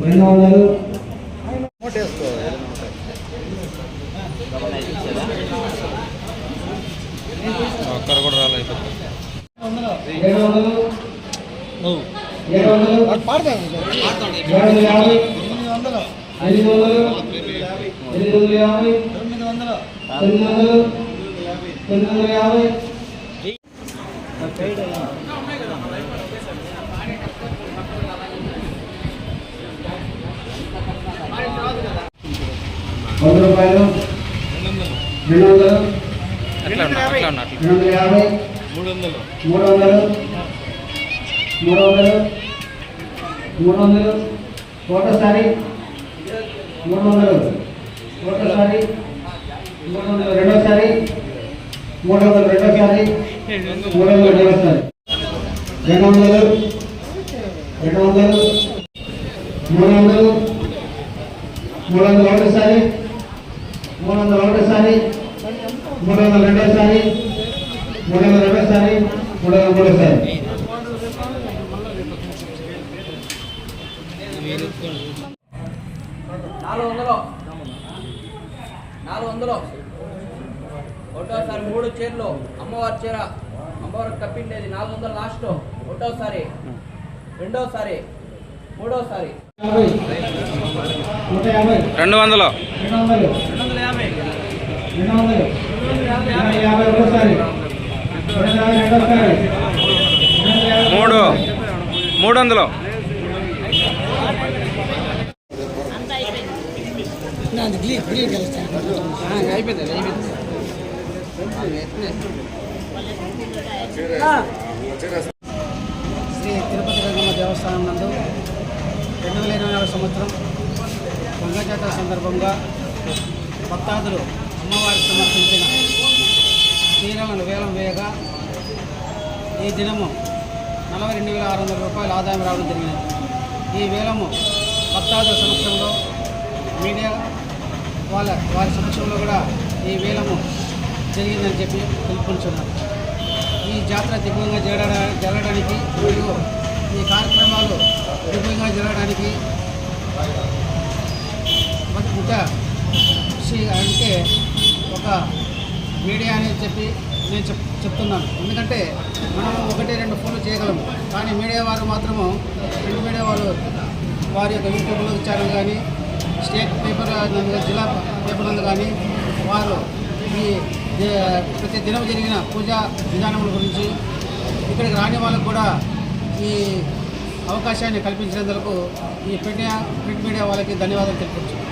రెండు ఒక్కరు కూడా రాలేదు ఏడు వందలు ఏడు వందలు ఏడు యాభై వందలు ఎనిమిది వందల యాభై తొమ్మిది వందలు తొమ్మిది వందల యాభై వంద రూపాయలు రెండు వందలు? రెండు వందల యాభై? మూడు వందలు. మూడు వందలు? మూడు వందలు? మూడు వందలు? ఒకటోసారి మూడు వందలు? ఒకటోసారి మూడు వందలు? రెండోసారి. మూడు వందలు? రెండోసారి. మూడు వందలు? రెండోసారి. రెండు వందలు? రెండు వందలు? మూడు వందలు? మూడు వందలు? ఒకటోసారి. వందలు ఒకటోసారి మూడు వందలు రెండోసారి మూడు వందల రెండోసారి మూడు వందల మూడోసారి నాలుగు వందలు నాలుగు వందలు ఒకటోసారి మూడు చీరలు. అమ్మవారి చీర. అమ్మవారికి కప్పిండేది నాలుగు వందలు లాస్ట్. ఒకటోసారి. రెండోసారి. మూడోసారి. రెండు వందలు రెండు వందలు వందలు? యాభై రెండోసారి మూడు. మూడు వందలు శ్రీ తిరుపతి గంగమ్మ దేవస్థానం నందు రెండు వేల ఇరవై నాలుగు సంవత్సరం గంగాజాతర సందర్భంగా భక్తాదులు అమ్మవారికి సమర్పించిన శ్రీరాములు వేలం వేయగా ఈ దినము నలభై రెండు వేల ఆరు వందల రూపాయల ఆదాయం రావడం జరిగినది. ఈ వేలము భక్తాదుల సమక్షంలో మీడియా వాళ్ళ వారి సమక్షంలో కూడా ఈ వేలము జరిగిందని చెప్పి తెలుపుకుంటున్నారు ఈ జాతర దివ్యంగా జరగ జరగడానికి మరియు ఈ కార్యక్రమాలు దివ్యంగా జరగడానికి ఇంకా అంటే ఒక మీడియా అనేది చెప్పి నేను చెప్ చెప్తున్నాను. ఎందుకంటే మనం ఒకటి రెండు ఫోన్లు చేయగలము. కానీ మీడియా వారు మాత్రము రెండు మీడియా వాళ్ళు వారి యొక్క యూట్యూబ్లో ఛానల్ కానీ స్టేట్ పేపర్ జిల్లా పేపర్ నందు కానీ వారు ఈ ప్రతి దినం జరిగిన పూజా విధానముల గురించి ఇక్కడికి రాని వాళ్ళకు కూడా ఈ అవకాశాన్ని కల్పించినందుకు ఈ ప్రింట్ ప్రింట్ మీడియా వాళ్ళకి ధన్యవాదాలు తెలుపుతున్నాను.